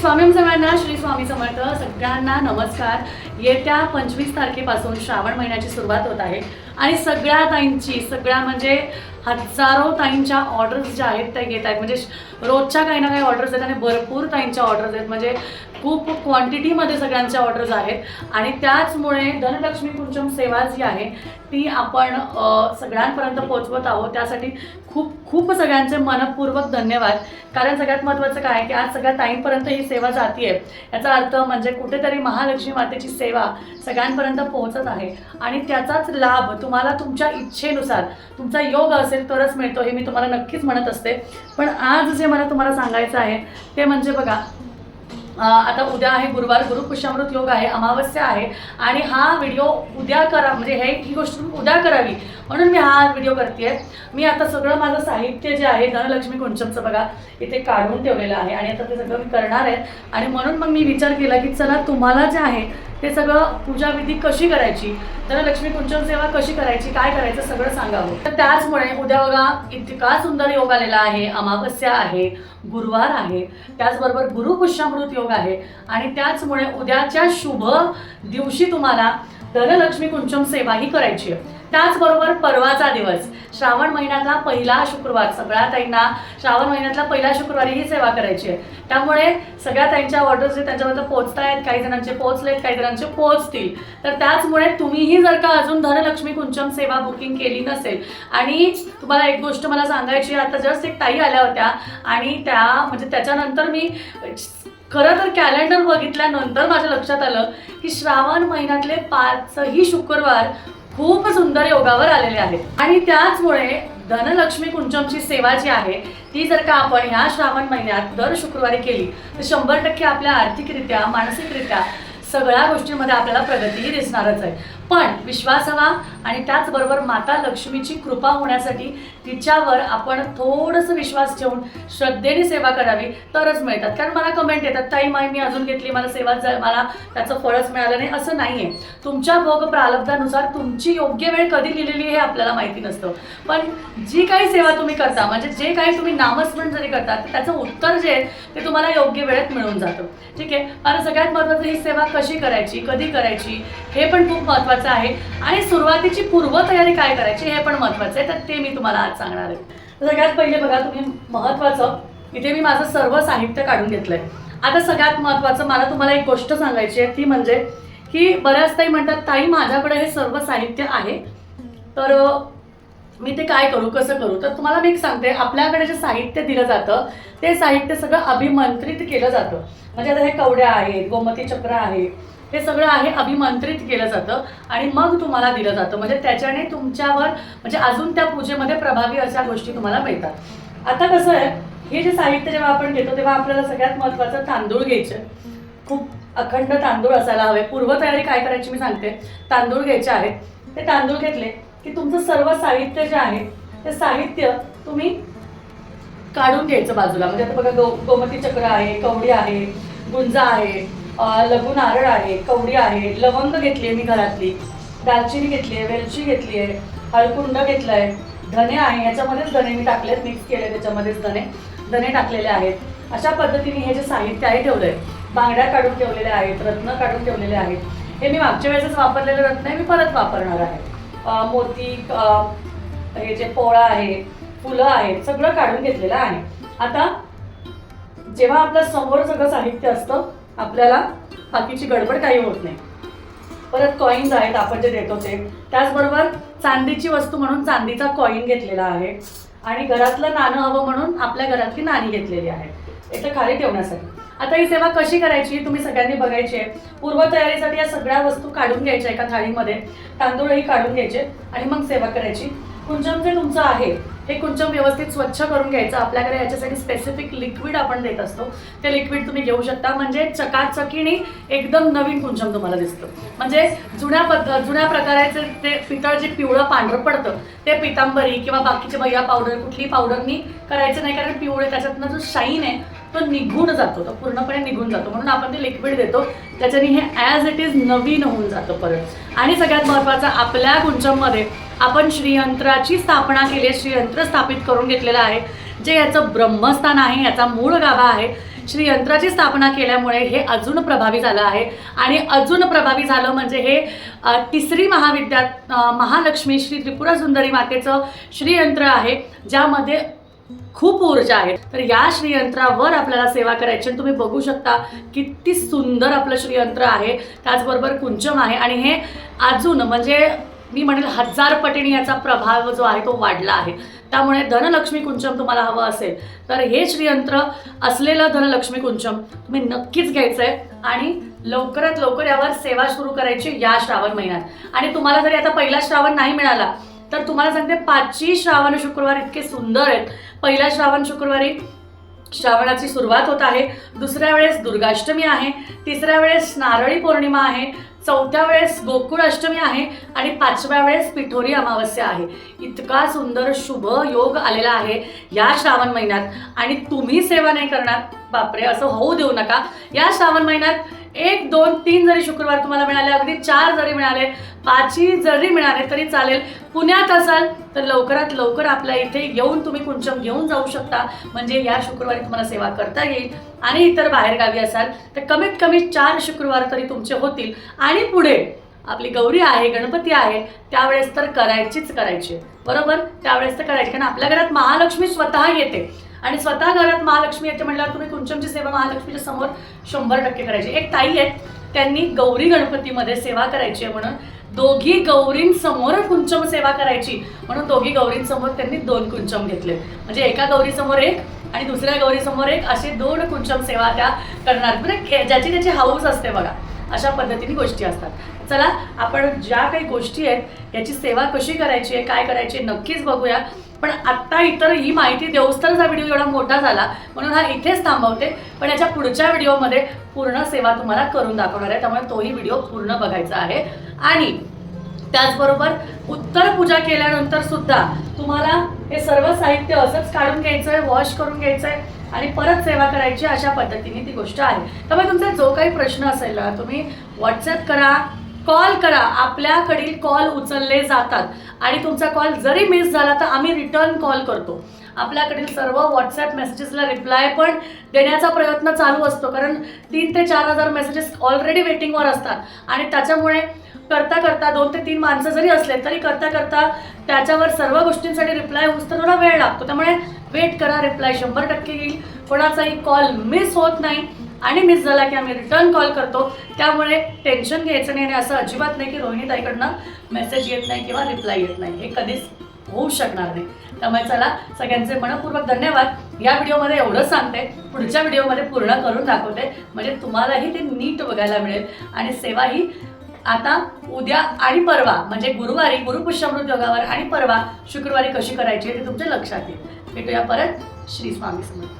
स्वामी सगळ्यांना श्री स्वामी समर्थ सगळ्यांना नमस्कार. येत्या पंचवीस तारखेपासून श्रावण महिन्याची सुरुवात होत आहे. आणि सगळ्या ताईंची सगळ्या म्हणजे हजारो ताईंच्या ऑर्डर्स ज्या आहेत त्या घेत आहेत. म्हणजे रोजच्या काही ना काही ऑर्डर्स आहेत आणि भरपूर ताईंच्या ऑर्डर्स आहेत. म्हणजे खूप क्वांटिटीमध्ये सगळ्यांच्या ऑर्डर्स आहेत. आणि त्याचमुळे धनलक्ष्मी कुंचम सेवा जी आहे ती आपण सगळ्यांपर्यंत पोहोचवत आहोत. त्यासाठी खूप खूप सगळ्यांचे मनपूर्वक धन्यवाद. कारण सगळ्यात महत्त्वाचं काय की आज सगळ्या ताईंपर्यंत ही सेवा जाती आहे. याचा अर्थ म्हणजे कुठेतरी महालक्ष्मी मातेची सेवा सगळ्यांपर्यंत पोहोचत आहे. आणि त्याचाच लाभ तुम्हाला तुमच्या इच्छेनुसार तुमचा योग असेल तरच मिळतो हे मी तुम्हाला नक्कीच म्हणत असते. पण आज जे मला तुम्हाला सांगायचं आहे ते म्हणजे बघा आता उद्या आहे गुरुवार गुरुपुष्यामृत योग आहे अमावस्या आहे आणि हा व्हिडिओ उद्या करा म्हणजे हे ही गोष्ट उद्या करावी म्हणून मी हा व्हिडिओ करते मी आता सगळं माझं साहित्य जे आहे धनलक्ष्मी कुंचमचं बघा इथे काढून ठेवलेलं आहे आणि आता ते सगळं मी करणार आहे. आणि म्हणून मग मी विचार केला की चला तुम्हाला जे आहे ते सगळं पूजाविधी कशी करायची? तर लक्ष्मी कुंचम सेवा कशी करायची? काय करायचं? सगळं सांगावं. तर त्याचमुळे उद्या बघा इतका सुंदर योग आलेला आहे. अमावस्या आहे गुरुवार आहे. त्याचबरोबर गुरुपुष्यामृत योग आहे. आणि त्याचमुळे उद्याच्या शुभ दिवशी तुम्हाला धनलक्ष्मी कुंचम सेवा ही करायची आहे. त्याचबरोबर परवाचा दिवस. श्रावण महिन्यातला पहिला शुक्रवार. सगळ्या ताईंना श्रावण महिन्यातला पहिला शुक्रवारी ही सेवा करायची आहे. त्यामुळे सगळ्या ताईंच्या ऑर्डर्स जे त्यांच्याबद्दल पोहोचतायत काही जणांचे पोहोचलेत काही जणांचे पोहोचतील. तर त्याचमुळे तुम्हीही जर का अजून धनलक्ष्मी कुंचम सेवा बुकिंग केली नसेल आणि तुम्हाला एक गोष्ट मला सांगायची आता जस्ट एक ताई आल्या होत्या आणि त्या म्हणजे त्याच्यानंतर मी खरं तर कॅलेंडर बघितल्यानंतर माझ्या लक्षात आलं की श्रावण महिन्यातले पाचही शुक्रवार खूप सुंदर योगावर आलेले आहेत. आणि त्याचमुळे धनलक्ष्मी कुंचमची सेवा जी आहे ती जर का आपण ह्या श्रावण महिन्यात दर शुक्रवारी केली तर शंभर टक्के आपल्या आर्थिकरित्या मानसिकरित्या सगळ्या गोष्टींमध्ये आपल्याला प्रगतीही दिसणारच आहे. पण विश्वास हवा आणि त्याचबरोबर माता लक्ष्मीची कृपा होण्यासाठी तिच्यावर आपण थोडंसं विश्वास ठेवून श्रद्धेने सेवा करावी तरच मिळतात. कारण मला कमेंट येतात ताई माई मी अजून घेतली मला सेवा मला त्याचं फळच मिळालं नाही. असं नाही आहे तुमच्या भोग प्रालब्धानुसार तुमची योग्य वेळ कधी लिहिलेली आहे हे आपल्याला माहिती नसतं. पण जी काही सेवा तुम्ही करता म्हणजे जे काही तुम्ही नामस्मरण जरी करता त्याचं उत्तर जे आहे ते तुम्हाला योग्य वेळेत मिळून जातं. ठीक आहे? आणि सगळ्यात महत्त्वाचं ही सेवा कशी करायची कधी करायची हे पण खूप महत्त्वाचं आहे. आणि सुरुवातीची पूर्वतयारी काय करायची हे पण महत्त्वाचं आहे. तर ते मी तुम्हाला आज सांगणार आहे. सगळ्यात पहिले बघा तुम्ही महत्त्वाचं इथे मी माझं सर्व साहित्य काढून घेतलंय. आता सगळ्यात महत्त्वाचं मला तुम्हाला एक गोष्ट सांगायची आहे. ती म्हणजे की बऱ्याच ताई म्हणतात ताई माझ्याकडे हे सर्व साहित्य आहे. तर मी ते काय करू? कसं करू? तर तुम्हाला मी एक सांगते. आपल्याकडे जे साहित्य दिलं जातं ते साहित्य सगळं अभिमंत्रित केलं जातं. म्हणजे आता हे कवड्या आहेत गोमती चक्र आहे हे सगळं आहे अभिमंत्रित केलं जातं आणि मग तुम्हाला दिलं जातं. म्हणजे त्याच्याने तुमच्यावर म्हणजे अजून त्या पूजेमध्ये प्रभावी अशा गोष्टी तुम्हाला मिळतात. आता कसं आहे हे जे साहित्य जेव्हा आपण घेतो तेव्हा आपल्याला सगळ्यात महत्त्वाचं तांदूळ घ्यायचे खूप अखंड तांदूळ असायला हवे. पूर्वतयारी काय करायची मी सांगते. तांदूळ घ्यायचे आहेत. ते तांदूळ घेतले की तुमचं सर्व साहित्य जे आहे ते साहित्य तुम्ही काढून घ्यायचं बाजूला. म्हणजे आता बघा गो गोमती चक्र आहे कवडी आहे गुंजा आहे लघु नारळ आहे कवडी आहे लवंग घेतली आहे मी घरातली दालचिनी घेतली आहे वेलची घेतली आहे हळकुंड घेतलं आहे धने आहे याच्यामध्येच धने मी टाकलेत मिक्स केले त्याच्यामध्येच धने धने टाकलेले आहेत. अशा पद्धतीने हे जे साहित्य आहे ठेवलं आहे बांगड्या काढून ठेवलेल्या आहेत रत्न काढून ठेवलेले आहेत. हे मी मागच्या वेळेसच वापरलेलं रत्न आहे मी परत वापरणार आहे. मोती हे जे पोळा आहे फुलं आहेत सगळं काढून घेतलेलं आहे. आता जेव्हा आपल्यासमोर सगळं साहित्य असतं आपल्याला बाकीची गडबड काही होत नाही. परत कॉईन्स आहेत आपण जे देतो ते. त्याचबरोबर चांदीची वस्तू म्हणून चांदीचा कॉईन घेतलेला आहे. आणि घरातलं नाणं हवं म्हणून आपल्या घरातली नाणी घेतलेली आहे. इथं खाली ठेवण्यासाठी. आता ही सेवा कशी करायची तुम्ही सगळ्यांनी बघायची आहे. पूर्वतयारीसाठी या सगळ्या वस्तू काढून घ्यायच्या एका थाळीमध्ये. तांदूळही काढून घ्यायचे आणि मग सेवा करायची. कुंजम जे तुमचं आहे हे कुंचम व्यवस्थित स्वच्छ करून घ्यायचं आपल्याकडे याच्यासाठी स्पेसिफिक लिक्विड आपण देत असतो. ते लिक्विड तुम्ही घेऊ शकता. म्हणजे चकाचकीने एकदम नवीन कुंचम तुम्हाला दिसतं. म्हणजे जुन्या पद्ध जुन्या प्रकाराचे ते पितळ जे पिवळं पांढरं पडतं ते पितांबरी किंवा बाकीचे भैया पावडर कुठली पावडरनी करायचं नाही कारण पिवळे त्याच्यातनं जो शाईन आहे तो निघून जातो. तो पूर्णपणे निघून जातो. म्हणून आपण ते लिक्विड देतो. त्याच्याने हे ॲज इट इज नवीन होऊन जातं परत. आणि सगळ्यात महत्त्वाचं आपल्या कुंचममध्ये आपण श्रीयंत्राची स्थापना केली आहे श्रीयंत्र स्थापित करून घेतलेलं आहे जे याचं ब्रह्मस्थान आहे याचा मूळ गाभा आहे. श्रीयंत्राची स्थापना केल्यामुळे हे अजून प्रभावी झालं आहे. आणि अजून प्रभावी झालं म्हणजे हे तिसरी महाविद्या महालक्ष्मी श्री त्रिपुरा सुंदरी मातेचं श्रीयंत्र आहे ज्यामध्ये खूप ऊर्जा आहे. तर या श्रीयंत्रावर आपल्याला सेवा करायची आणि तुम्ही बघू शकता किती सुंदर आपलं श्रीयंत्र आहे. त्याचबरोबर कुंचम आहे. आणि हे अजून म्हणजे मी म्हणेल हजार पटीने याचा प्रभाव जो आहे तो वाढला आहे. त्यामुळे धनलक्ष्मी कुंचम तुम्हाला हवं असेल. तर हे श्रीयंत्र असलेलं धनलक्ष्मी कुंचम तुम्ही नक्कीच घ्यायचं आहे आणि लवकरात लवकर यावर सेवा सुरू करायची या श्रावण महिन्यात. आणि तुम्हाला जरी आता पहिला श्रावण नाही मिळाला तर तुम्हाला सांगते पाचही श्रावण शुक्रवार इतके सुंदर आहेत. पहिल्या श्रावण शुक्रवारी श्रावणाची सुरुवात होत आहे. दुसऱ्या वेळेस दुर्गाष्टमी आहे. तिसऱ्या वेळेस नारळी पौर्णिमा आहे. चौथ्या वेळेस गोकुळ अष्टमी आहे आणि पाचव्या वेळेस पिठोरी अमावस्या आहे. इतका सुंदर शुभ योग आलेला आहे या श्रावण महिन्यात. आणि तुम्ही सेवा नाही करणार बापरे असं होऊ देऊ नका. या श्रावण महिन्यात एक दोन तीन जरी शुक्रवार तुम्हाला मिळाले अगदी चार जरी मिळाले पाचही जरी मिळाले तरी चालेल पुण्यात असाल तर लवकरात लवकर आपल्या इथे येऊन तुम्ही कुंचम घेऊन जाऊ शकता. म्हणजे या शुक्रवारी तुम्हाला सेवा करता येईल. आणि इतर बाहेरगावी असाल तर कमीत कमी चार शुक्रवार तरी तुमचे होतील. आणि पुढे आपली गौरी आहे गणपती आहे त्यावेळेस तर करायचीच करायची. बरोबर? त्यावेळेस तर करायची. कारण आपल्या घरात महालक्ष्मी स्वतः येते. आणि स्वतः घरात महालक्ष्मी येते म्हटल्यावर तुम्ही कुंचमची सेवा महालक्ष्मीच्या समोर शंभर टक्के करायची. एक ताई आहेत त्यांनी गौरी गणपतीमध्ये सेवा करायची आहे म्हणून. दोघी गौरींसमोर कुंचम सेवा करायची. म्हणून दोघी गौरींसमोर त्यांनी दोन कुंचम घेतले. म्हणजे एका गौरीसमोर एक आणि दुसऱ्या गौरीसमोर एक असे दोन कुंचम सेवा त्या करणार. म्हणजे ज्याची त्याची हाऊस असते बघा अशा पद्धतीने गोष्टी असतात. चला आपण ज्या काही गोष्टी आहेत याची सेवा कशी करायची आहे काय करायची नक्कीच बघूया. पण आत्ता इतर ही माहिती देऊस तरच हा व्हिडिओ एवढा मोठा झाला म्हणून हा इथेच थांबवते. पण याच्या पुढच्या व्हिडिओमध्ये पूर्ण सेवा तुम्हाला करून दाखवणार आहे त्यामुळे तोही व्हिडिओ पूर्ण बघायचा आहे. आणि त्याचबरोबर उत्तर पूजा केल्यानंतर सुद्धा तुम्हाला हे सर्व साहित्य असंच काढून घ्यायचं आहे वॉश करून घ्यायचं आहे आणि परत सेवा करायची अशा पद्धतीने ती गोष्ट आहे. त्यामुळे तुमचा जो काही प्रश्न असेल तुम्ही व्हॉट्सअप करा कॉल करा आपल्याकडील कॉल उचलले जातात. आणि तुमचा कॉल जरी मिस झाला तर आम्ही रिटर्न कॉल करतो. आपल्याकडील सर्व व्हॉट्सॲप मेसेजेसला रिप्लाय पण देण्याचा प्रयत्न चालू असतो. कारण तीन ते चार हजार मेसेजेस ऑलरेडी वेटिंगवर असतात. आणि त्याच्यामुळे करता करता दोन ते तीन माणसं जरी असले तरी करता करता त्याच्यावर सर्व गोष्टींसाठी रिप्लाय होऊस तर थोडा वेळ लागतो. त्यामुळे वेट करा रिप्लाय शंभर टक्के येईल. कोणाचाही कॉल मिस होत नाही. आणि मिस झाला की आम्ही रिटर्न कॉल करतो. त्यामुळे टेन्शन घ्यायचं नाही आणि असं अजिबात नाही की रोहिणीताईकडनं मेसेज येत नाही किंवा रिप्लाय येत नाही. हे कधीच होऊ शकणार नाही. त्यामुळे चला सगळ्यांचे मनपूर्वक धन्यवाद. या व्हिडिओमध्ये एवढं सांगते. पुढच्या व्हिडिओमध्ये पूर्ण करून दाखवते. म्हणजे तुम्हालाही ते नीट बघायला मिळेल. आणि सेवा ही आता उद्या आणि परवा म्हणजे गुरुवारी गुरुपुष्यामृत योगावर आणि परवा शुक्रवारी कशी करायची आहे ते तुमच्या लक्षात येईल. भेटूया परत. श्री स्वामी समर्थ.